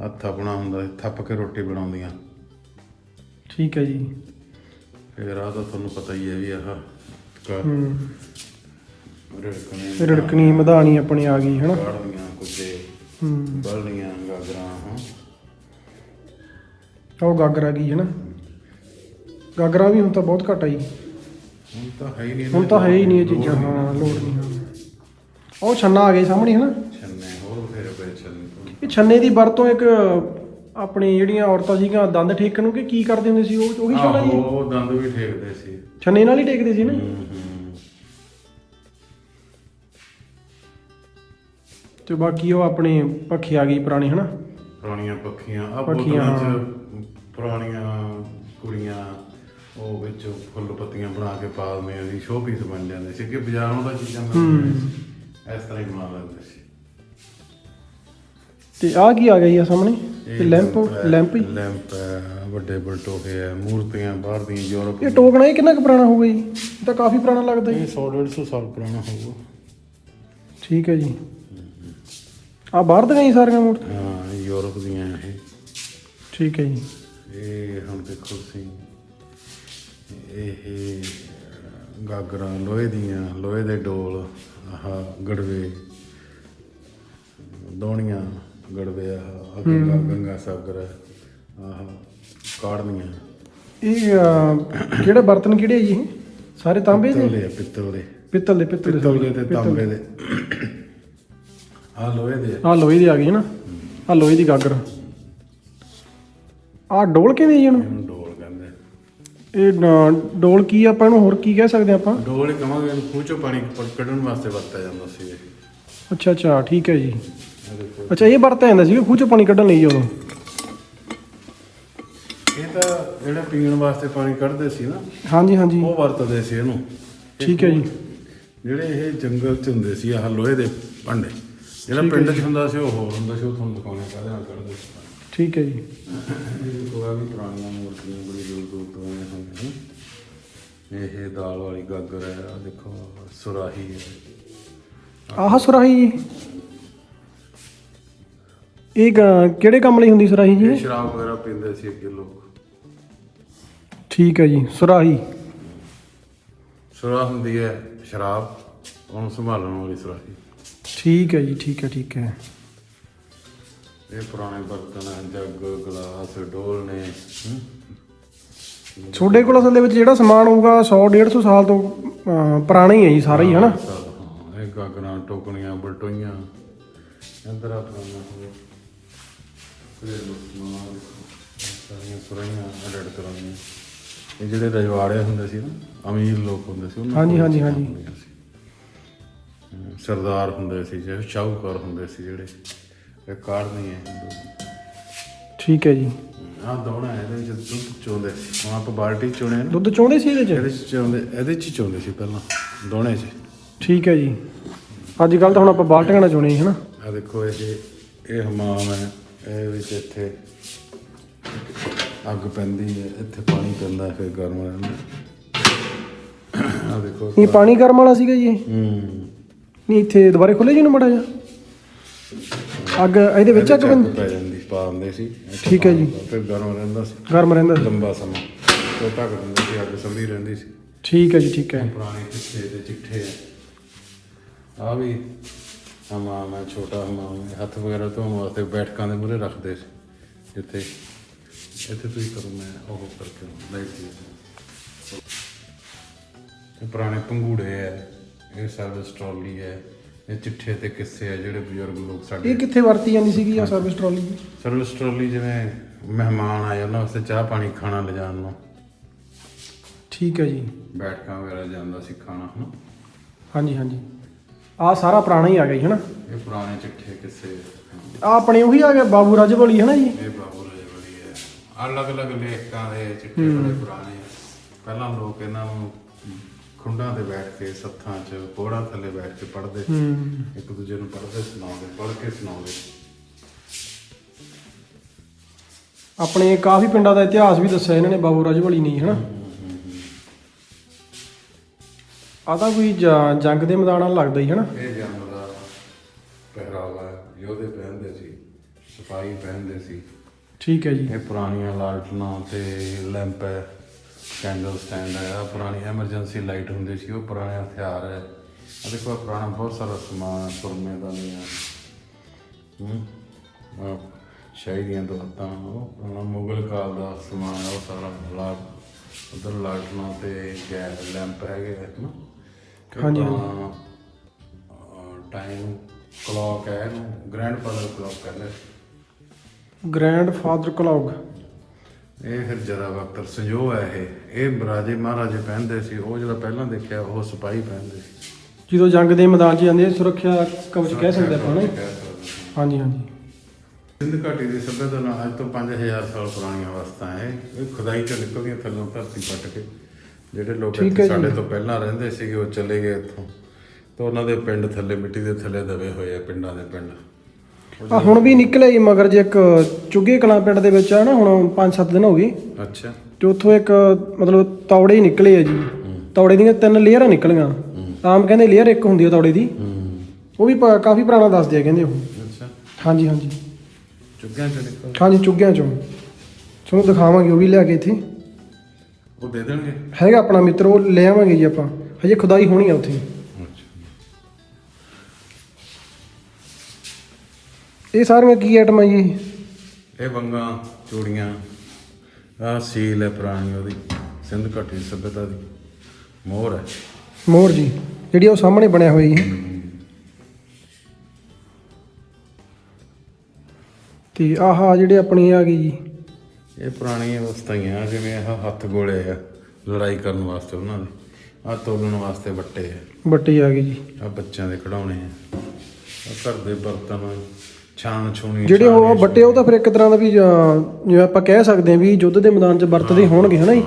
ਹੱਥ ਆਪਣਾ ਹੁੰਦਾ ਸੀ, ਥੱਪ ਕੇ ਰੋਟੀ ਬਣਾਉਂਦੀਆਂ। ਠੀਕ ਹੈ ਜੀ। ਫਿਰ ਆ ਤਾਂ ਤੁਹਾਨੂੰ ਪਤਾ ਹੀ ਹੈ ਵੀ ਆਹ ਕ- ਹੂੰ। ਰਿੜਕਣੇ ਰਿੜਕਣੀ ਮਧਾਣੀ ਆਪਣੀ ਆ ਗਈ ਹਨਾ? ਕਾੜੀਆਂ ਕੁੱਤੇ ਹੂੰ। ਬਲਣੀਆਂ ਗਾਗਰਾਂ ਹਾਂ ਉਹ ਗਾਗਰ ਆ ਗਈ ਹਨਾ ਗਾਗਰਾਂ ਵੀ ਹੁਣ ਤਾਂ ਬਹੁਤ ਘੱਟ ਆਈ। ਹੁਣ ਤਾਂ ਹੈ ਹੀ ਨਹੀਂ ਹੁਣ ਤਾਂ ਹੈ ਹੀ ਨਹੀਂ ਇਹ ਚੀਜ਼ਾਂ ਹਾਂ ਲੋੜ ਨਹੀਂ ਹਾਂ। ਉਹ ਛੰਨਾ ਆ ਗਿਆ ਸਾਹਮਣੇ ਹਨਾ ਛੰਨੇ ਹੋਰ ਬਥੇਰੇ ਪਏ ਛੰਨੇ ਤੋਂ। ਇਹ ਛੰਨੇ ਦੀ ਵਰਤੋਂ ਇੱਕ ਆਪਣੀ ਜਿਹੜੀਆਂ ਔਰਤਾਂ ਸੀਗੀਆਂ ਦੰਦ ਠੇਕਣ ਨੂੰ ਕਿ ਕੀ ਕਰਦੇ ਹੁੰਦੇ ਸੀ ਉਹ? ਉਹੀ ਛੰਨਾ ਜੀ ਉਹ ਦੰਦ ਵੀ ਠੇਕਦੇ ਸੀ। ਛੰਨੇ ਨਾਲ ਹੀ ਟੇਕਦੇ ਸੀ ਨਾ? ਹੂੰ, ਹੂੰ। ਤੇ ਬਾਕੀ ਉਹ ਆਪਣੇ ਪੱਖੀ ਆ ਗਈ ਪੁਰਾਣੀ ਹਨਾ ਪੁਰਾਣੀਆਂ ਪੱਖੀਆਂ। ਆ। ਬੋਤਲਾਂ ਚ ਪੁਰਾਣੀਆਂ ਕੁੜੀਆਂ ਉਹ ਵਿੱਚ ਫੁੱਲ ਪੱਤੀਆਂ ਬਣਾ ਕੇ ਪਾ ਦਿੰਦੀਆਂ ਸੀ ਸ਼ੋਅ ਪੀਸ ਬਣ ਜਾਂਦੇ ਸੀ ਕਿ ਬਾਜ਼ਾਰੋਂ ਦਾ ਚੀਜ਼ਾਂ ਮਿਲਦੀਆਂ ਸੀ। ਇਸ ਤਰ੍ਹਾਂ ਹੀ ਬਣਾ ਲੈਂਦੇ ਸੀ। ਤੇ ਆਹ ਕੀ ਆ ਜੀ ਆ ਸਾਹਮਣੇ? ਇਹ ਲੈਂਪ ਲੈਂਪ ਹੀ ਲੈਂਪ ਹੈ? ਵੱਡੇ ਬਲਟੋਹੇ ਹੈ ਮੂਰਤੀਆਂ ਬਾਹਰ ਦੀਆਂ ਯੂਰਪ ਇਹ ਟੋਕਣਾ ਇਹ ਕਿੰਨਾ ਕੁ ਪੁਰਾਣਾ ਹੋਊਗਾ ਜੀ? ਇਹ ਤਾਂ ਕਾਫੀ ਪੁਰਾਣਾ ਲੱਗਦਾ ਜੀ। ਇਹ 100 150 ਸਾਲ ਪੁਰਾਣਾ ਹੋਊਗਾ। ਠੀਕ ਹੈ ਜੀ। ਆ ਬਾਹਰ ਦੀਆਂ ਹੀ ਸਾਰੀਆਂ ਮੂਰਤੀਆਂ? ਹਾਂ ਯੂਰਪ ਦੀਆਂ ਇਹ। ਠੀਕ ਹੈ ਜੀ। ਇਹ ਹੁਣ ਦੇਖੋ ਤੁਸੀਂ ਇਹ ਗਾਗਰਾਂ ਲੋਹੇ ਦੀਆਂ ਲੋਹੇ ਦੇ ਡੋਲ ਆਹ ਗੜਵੇ ਦੋਣੀਆਂ ਗੜਵੇ ਆਹ ਅੱਗੇ ਗਾ- ਗੰਗਾ ਸਾਗਰ ਆਹ ਕਾੜਨੀਆਂ। ਇਹ ਅਹ, ਕਿਹੜੇ ਬਰਤਨ ਕਿਹੜੇ ਆ ਜੀ ਇਹ? ਸਾਰੇ ਤਾਂਬੇ ਦੇ? ਪਿੱਤਲ ਦੇ ਆ, ਪਿੱਤਲ ਦੇ। ਪਿੱਤਲ ਦੇ ਪਿੱਤਲ ਪਿੱਤਲ ਦੇ ਤੇ ਤਾਂਬੇ ਦੇ। ਆਹ ਲੋਹੇ ਦੇ ਆ। ਆ ਲੋਹੇ ਦੀ ਆ ਗਈ ਹੈ ਨਾ? ਆ ਲੋਹੇ ਦੀ ਗਾਗਰ। ਆ ਡੋਲ ਕਿਹਦੀ ਜੀ ਇਹਨੂੰ? ਇਹਨੂੰ ਡੋਲ ਕਹਿੰਦੇ ਇਹ ਡ- ਡੋਲ ਕੀ ਆ, ਆਪਾਂ ਇਹਨੂੰ ਹੋਰ ਕੀ ਕਹਿ ਸਕਦੇ ਆਪਾਂ? ਡੋਲ ਹੀ ਕਹਾਂਗੇ ਇਹਨੂੰ ਖੂਹ ਚੋਂ ਪਾਣੀ ਕ- ਕੱਢਣ ਵਾਸਤੇ ਵਰਤਿਆ ਜਾਂਦਾ ਸੀ ਇਹ। ਅੱਛਾ ਅੱਛਾ ਠੀਕ ਹੈ ਜੀ। ਦੇਖੋ। ਅੱਛਾ ਇਹ ਵਰਤਿਆ ਜਾਂਦਾ ਸੀ ਖੂਹ ਚੋਂ ਪਾਣੀ ਕੱਢਣ ਲਈ ਉਦੋਂ ਇਹ ਤਾਂ ਜਿਹੜਾ ਪੀਣ ਵਾਸਤੇ ਪਾਣੀ ਕੱਢਦੇ ਸੀ ਨਾ ਹਾਂਜੀ ਹਾਂਜੀ। ਉਹ ਵਰਤਦੇ ਸੀ ਇਹਨੂੰ। ਇਹ ਠੀਕ ਹੈ ਜੀ। ਜਿਹੜੇ ਇਹ ਜੰਗਲ ਚ ਹੁੰਦੇ ਸੀ ਆਹ ਲੋਹੇ ਦੇ ਭਾਂਡੇ ਜਿਹੜਾ ਪਿੰਡ ਚ ਹੁੰਦਾ ਸੀ ਉਹ ਹੋਰ ਹੁੰਦਾ ਸੀ ਉਹ ਤੁਹਾਨੂੰ ਦਿਖਾਉਣੇ ਕਾਹਦੇ ਨਾਲ ਕੱਢਦੇ ਸੀ। ਠੀਕ ਹੈ ਜੀ। ਇਹ ਕੋਆ ਵੀ ਪੁਰਾਣੀਆਂ ਮੂਰਤੀਆਂ ਬੜੀ ਦੂਰ ਦੂਰ ਤੋਂ ਆਈਆਂ ਹੋਈਆਂ ਨੇ। ਇਹ ਦਾਲ ਵਾਲੀ ਗਾਗਰ ਹੈ ਆ ਦੇਖੋ ਸੁਰਾਹੀ ਹੈ। ਆਹ ਸੁਰਾਹੀ ਜੀ। ਇਹ ਗ- ਕਿਹੜੇ ਕੰਮ ਲਈ ਹੁੰਦੀ ਸੁਰਾਹੀ ਜੀ? ਇਹ ਸ਼ਰਾਬ ਵਗੈਰਾ ਪੀਂਦੇ ਸੀ ਅੱਗੇ ਲੋਕ। ਠੀਕ ਹੈ ਜੀ ਸੁਰਾਹੀ। ਸੁਰਾਹ ਹੁੰਦੀ ਹੈ ਸ਼ਰਾਬ ਉਹਨੂੰ ਸੰਭਾਲਣ ਵਾਲੀ ਸੁਰਾਹੀ। ਠੀਕ ਹੈ ਜੀ ਠੀਕ ਹੈ ਠੀਕ ਹੈ। ਇਹ ਪੁਰਾਣੇ ਬਰਤਨ ਹੈ ਜੱਗ ਗਲਾਸ ਡੋਲ ਨੇ ਹਮ? ਤੁਹਾਡੇ ਕੋਲ ਅਸਲ ਦੇ ਵਿੱਚ ਜਿਹੜਾ ਸਮਾਨ ਹੋਊਗਾ 100 150 ਸਾਲ ਤੋਂ ਅਹ, ਪੁਰਾਣਾ ਹੀ ਹੈ ਜੀ ਸਾਰਾ ਹੀ ਹਨਾ ਹਾਂ, ਇਹ ਗਾਗਰਾਂ ਟੋਕਣੀਆਂ ਬਲਟੋਈਆਂ ਅੰਦਰ ਆਪਣਾ ਉਹ ਘਰੇਲੂ ਸਮਾਨ ਸਾਰੀਆਂ ਸੁਰਾਈਆਂ ਅਡੜ ਕਰਾਂਗੇ ਇਹ ਜਿਹੜੇ ਰਜਵਾੜੇ ਹੁੰਦੇ ਸੀ ਨਾ ਅਮੀਰ ਲੋਕ ਹੁੰਦੇ ਸੀ ਉਹਨਾਂ ਹਾਂਜੀ, ਕੋਲ ਹਾਂਜੀ, ਚੀਜ਼ਾਂ ਹਾਂਜੀ। ਹੁੰਦੀਆਂ ਸੀ। ਹਮ, ਸਰਦਾਰ ਹੁੰਦੇ ਸੀ ਜਿਹੜੇ ਸ਼ਾਹੂਕਾਰ ਹੁੰਦੇ ਸੀ ਜਿਹੜੇ ਇਹ ਕਾਰਡ ਨਹੀਂ ਹੈ ਠੀਕ ਹੈ ਜੀ। ਆਹ ਦੋਣਾ ਇਹਦੇ ਵਿੱਚ ਦੁੱਧ ਚੋਂਦੇ। ਸੀ ਹੁਣ ਆਪਾਂ ਬਾਲਟੀ ਚੋਣੇ ਨਾ। ਦੁੱਧ ਚਾਹੁੰਦੇ ਸੀ ਇਹਦੇ 'ਚ? ਇਹਦੇ 'ਚ ਚੋਂਦੇ ਇਹਦੇ 'ਚ ਹੀ ਚੋਂਦੇ ਸੀ ਪਹਿਲਾਂ ਦੋਣੇ 'ਚ। ਠੀਕ ਹੈ ਜੀ। ਅੱਜ ਕੱਲ ਤਾਂ ਹੁਣ ਆਪਾਂ ਬਾਲਟੀਆਂ ਨਾਲ ਚੁਣੇ ਹਨਾ? ਆ ਦੇਖੋ ਇਹ ਇਹ ਹਮਾਮ ਹੈ ਇਹ ਵਿੱਚ ਇੱਥੇ ਅੱਗ ਪੈਂਦੀ ਹੈ ਇੱਥੇ ਪਾਣੀ ਪੈਂਦਾ ਫਿਰ ਗਰਮ ਰਹਿੰਦਾ ਆ ਦੇਖੋ ਇਹ ਪਾਣੀ ਗਰਮ ਵਾਲਾ ਸੀਗਾ ਜੀ ਇਹ? ਹੂੰ ਨਹੀਂ ਇੱਥੇ ਦੁਬਾਰੇ ਖੁੱਲੇ ਜੀ ਨੂੰ ਮੜਾ ਜਾ ਅੱਗ ਇਹਦੇ ਵਿੱਚ ਅੱਗ ਪੈਂਦੀ ਪੈ ਜਾਂਦੀ ਪਾ ਦਿੰਦੇ ਸੀ। ਠੀਕ ਹੈ ਜੀ। ਫਿਰ ਗਰਮ ਰਹਿੰਦਾ ਸੀ। ਗਰਮ ਰਹਿੰਦਾ ਸੀ। ਲੰਬਾ ਸਮਾਂ। ਤੋਂ ਢੱਕ ਦਿੰਦੇ ਸੀ ਅੱਗ ਸੰਭੀ ਰਹਿੰਦੀ ਸੀ। ਠੀਕ ਹੈ ਜੀ ਠੀਕ ਹੈ। ਪੁਰਾਣੇ ਕਿੱਸੇ ਦੇ ਚਿੱਠੇ ਆ। ਆ ਵੀ ਹਮਾਮ ਹੈ ਛੋਟਾ ਹਮਾਮ ਹੈ ਹੱਥ ਵਗੈਰਾ ਧੋਣ ਵਾਸਤੇ ਬੈਠਕਾਂ ਦੇ ਮੂਹਰੇ ਰੱਖਦੇ ਸੀ। ਜਿੱਥੇ ਇੱਥੇ ਤੁਸੀਂ ਕਰੋ ਮੈਂ ਉਹ ਕਰਕੇ ਲਾਈਟ ਦੀ ਪੁਰਾਣੇ ਪੰਗੂੜੇ ਹੈ ਇਹ ਸਰਵਿਸ ਟਰਾਲੀ ਹੈ ਇਹ ਚਿੱਠੇ ਤੇ ਕਿੱਸੇ ਆ ਜਿਹੜੇ ਬਜ਼ੁਰਗ ਲੋਕ ਇਹ ਸਾਡੇ ਕਿੱਥੇ ਵਰਤੀ ਜਾਂਦੀ ਸੀਗੀ ਆ ਸਰਵਿਸ ਟਰਾਲੀ ਜੀ ਸਰਵਿਸ ਟਰਾਲੀ ਜਿਵੇਂ ਮਹਿਮਾਨ ਆਏ ਉਹਨਾਂ ਵਾਸਤੇ ਚਾਹ ਪਾਣੀ ਖਾਣਾ ਲਿਜਾਣ ਨੂੰ। ਠੀਕ ਹੈ ਜੀ। ਬੈਠਕਾਂ ਵਗੈਰਾ ਜਾਂਦਾ ਸੀ ਖਾਣਾ ਹਨਾ? ਹਾਂਜੀ ਹਾਂਜੀ। ਆ ਸਾਰਾ ਪੁਰਾਣਾ ਹੀ ਆ ਗਿਆ ਜੀ ਹਨਾ? ਇਹ ਪੁਰਾਣੇ ਚਿੱਠੇ ਕਿੱਸੇ ਆ? ਆਪਣੇ ਉਹੀ ਆ ਗਿਆ ਬਾਬੂ ਰਾਜਵਾਲੀ ਹਨਾ ਜੀ? ਇਹ ਬਾਬੂ ਰਾਜੇ ਵਾਲੀ ਹੈ ਅਲੱਗ-ਅਲੱਗ ਲੇਖਕਾਂ ਦੇ ਚਿੱਠੇ ਬੜੇ ਪੁਰਾਣੇ ਆ। ਪਹਿਲਾਂ ਲੋਕ ਇਹਨਾਂ ਨੂੰ ਖੁੰਡਾਂ ਤੇ ਬੈਠ ਕੇ ਸੱਥਾਂ 'ਚ ਪੋੜਾ ਥੱਲੇ ਬੈਠ ਕੇ ਪੜ੍ਹਦੇ ਇੱਕ ਦੂਜੇ ਨੂੰ ਪੜ੍ਹਦੇ ਸੁਣਾਉਂਦੇ ਪੜ੍ਹ ਕੇ ਸੁਣਾਉਂਦੇ ਆਪਣੇ ਕਾਫੀ ਪਿੰਡਾਂ ਦਾ ਇਤਿਹਾਸ ਵੀ ਦੱਸਿਆ ਇਹਨਾਂ ਨੇ ਬਾਬੂ ਰਾਜਵਾਲੀ ਨੇ ਹਨਾ? ਆ ਤਾਂ ਕੋਈ ਜੰਗ ਦੇ ਮੈਦਾਨ ਲੱਗਦਾ ਹੀ ਹਨਾ? ਇਹ ਜੰਗ ਦਾ ਪਹਿਰਾਵਾ ਯੋਧੇ ਪਹਿਨਦੇ ਸੀ ਸਿਪਾਹੀ ਪਹਿਨਦੇ ਸੀ। ਠੀਕ ਹੈ ਜੀ। ਇਹ ਪੁਰਾਣੀਆਂ ਲਾਲਟਨਾਂ ਤੇ ਲੈਂਪ ਹੈ। ਕੈਂਡਲ ਸਟੈਂਡ ਹੈ। ਆਹ ਪੁਰਾਣੀ ਐਮਰਜੈਂਸੀ ਲਾਈਟ ਹੁੰਦੀ ਸੀ ਉਹ ਪੁਰਾਣੇ ਹਥਿਆਰ ਹੈ। ਆ ਦੇਖੋ ਆਹ ਪੁਰਾਣਾ ਬਹੁਤ ਸਾਰਾ ਸਮਾਨ ਸੁਰਮੇ ਦਾ ਨਹੀਂ ਹੈ ਹੂੰ ਸ਼ਾਹੀ ਦੀਆਂ ਦੌਲਤਾਂ ਉਹ ਪੁਰਾਣਾ ਮੁਗਲ ਕਾਲ ਦਾ ਸਮਾਨ ਹੈ ਉਹ ਸਾਰਾ ਲਾਟ ਉਧਰ ਲਾਲਟਨਾਂ ਤੇ ਗੈਸ ਲੈਂਪ ਹੈਗੇ ਹੈ ਨਾ ਹਾਂਜੀ, ਟਾਈਮ ਕਲੌਕ ਹੈ ਇਹਨੂੰ ਗ੍ਰੈਂਡਫਾਦਰ ਕਲੌਕ ਕਹਿੰਦੇ ਗ੍ਰੈਂਡ ਫਾਦਰ ਕਲੌਗ ਇਹ ਫਿਰ ਜਰਾ ਵਕਤ ਸੰਜੋ ਹੈ ਇਹ। ਇਹ ਰਾਜੇ ਮਹਾਰਾਜੇ ਪਹਿਨਦੇ ਸੀ ਉਹ ਜਿਹੜਾ ਪਹਿਲਾਂ ਦੇਖਿਆ ਉਹ ਸਿਪਾਹੀ ਪਹਿਨਦੇ ਸੀ। ਜਦੋਂ ਜੰਗ ਦੇ ਮੈਦਾਨ 'ਚ ਜਾਂਦੇ ਸੁਰੱਖਿਆ ਕਵਚ ਕਹਿ ਸਕਦੇ ਆਪਾਂ ਨਾ। ਹਾਂਜੀ ਹਾਂਜੀ। ਸਿੰਧ ਘਾਟੀ ਦੀ ਸਭਿਅਤਾ ਨਾਲ ਅੱਜ ਤੋਂ 5000 ਸਾਲ ਪੁਰਾਣੀਆਂ ਅਵਸਥਾ ਹੈ। ਇਹ ਖੁਦਾਈ ਚੋਂ ਨਿਕਲਦੀਆਂ ਥੱਲੋਂ ਧਰਤੀ ਪੱਟ ਕੇ। ਜਿਹੜੇ ਲੋਕ ਇੱਥੇ। ਸਾਡੇ ਤੋਂ ਪਹਿਲਾਂ ਰਹਿੰਦੇ ਸੀਗੇ ਉਹ ਚਲੇ ਗਏ ਇੱਥੋਂ। ਤਾਂ ਉਹਨਾਂ ਦੇ ਪਿੰਡ ਥੱਲੇ ਮਿੱਟੀ ਦੇ ਥੱਲੇ ਦਬੇ ਹੋਏ ਆ ਪਿੰਡਾਂ ਦੇ ਪਿੰਡ। ਆ ਹੁਣ ਵੀ ਨਿਕਲਿਆ ਜੀ ਮਗਰ ਜੇ ਇੱਕ ਚੁੱਗੇ ਕਲਾਂ ਪਿੰਡ ਦੇ ਵਿੱਚ ਆ ਨਾ ਹੁਣ 5-7 ਦਿਨ ਹੋ ਗਏ। ਅੱਛਾ। ਤੇ ਉੱਥੋਂ ਇੱਕ ਮਤਲਬ ਤੌੜੇ ਹੀ ਨਿਕਲੇ ਆ ਜੀ। ਤੌੜੇ ਦੀਆਂ ਤਿੰਨ ਲੇਅਰਾਂ ਨਿਕਲੀਆਂ। ਆਮ ਕਹਿੰਦੇ ਲੇਅਰ ਇੱਕ ਹੁੰਦੀ ਆ ਤੌੜੇ ਦੀ। ਉਹ ਵੀ ਪ- ਕਾਫੀ ਪੁਰਾਣਾ ਦੱਸਦੇ ਆ ਕਹਿੰਦੇ ਉਹ। ਅੱਛਾ। ਹਾਂਜੀ ਹਾਂਜੀ। ਚੁੱਗਿਆਂ ਚ ਨਿਕਲ ਹਾਂਜੀ ਚੁੱਗਿਆਂ ਚੋਂ। ਤੁਹਾਨੂੰ ਦਿਖਾਵਾਂਗੇ ਉਹ ਵੀ ਲਿਆ ਕੇ ਇੱਥੇ। ਉਹ ਦੇ ਦੇਣਗੇ? ਹੈਗਾ ਆਪਣਾ ਮਿੱਤਰ ਉਹ ਲੈ ਆਵਾਂਗੇ ਜੀ ਆਪਾਂ। ਹਜੇ ਖੁਦਾਈ ਹੋਣੀ ਆ ਉੱਥੇ। ਇਹ ਸਾਰੀਆਂ ਕੀ ਆਈਟਮਾਂ ਜੀ? ਇਹ ਵੰਗਾਂ ਚੂੜੀਆਂ ਆ ਸੀਲ ਹੈ ਪੁਰਾਣੀ ਉਹਦੀ ਸਿੰਧ ਘਾਟੀ ਦੀ ਸਭਿਅਤਾ ਦੀ। ਮੋਹਰ ਹੈ। ਮੋਹਰ ਜੀ ਜਿਹੜੀ ਉਹ ਸਾਹਮਣੇ ਬਣਿਆ ਹੋਇਆ ਜੀ। ਤੇ ਆਹ ਜਿਹੜੇ ਆਪਣੀ ਆ ਗਈ ਜੀ। ਇਹ ਪੁਰਾਣੀਆਂ ਵਸਤਾਂ ਹੀ ਆ ਜਿਵੇਂ ਆਹ ਹੱਥ ਗੋਲੇ ਆ ਲੜਾਈ ਕਰਨ ਵਾਸਤੇ ਉਹਨਾਂ ਦੇ। ਆ ਤੋਲਣ ਵਾਸਤੇ ਵੱਟੇ ਆ। ਬੱਟੀ ਆ ਗਈ ਜੀ। ਆ ਬੱਚਿਆਂ ਦੇ ਖਿਡੌਣੇ ਆ। ਆ ਘਰ ਦੇ ਬਰਤਨ ਛਾਣ ਛੂਣੀ ਜਿਹੜੇ ਉਹ ਬੱਟੇ ਉਹ ਤਾਂ ਫਿਰ ਇੱਕ ਤਰ੍ਹਾਂ ਦਾ ਵੀ ਜਿਵੇਂ ਆਪਾਂ ਕਹਿ ਸਕਦੇ ਹਾਂ ਵੀ ਯੁੱਧ ਦੇ ਮੈਦਾਨ 'ਚ ਵਰਤਦੇ ਹੋਣਗੇ ਹਨਾ ਜੀ?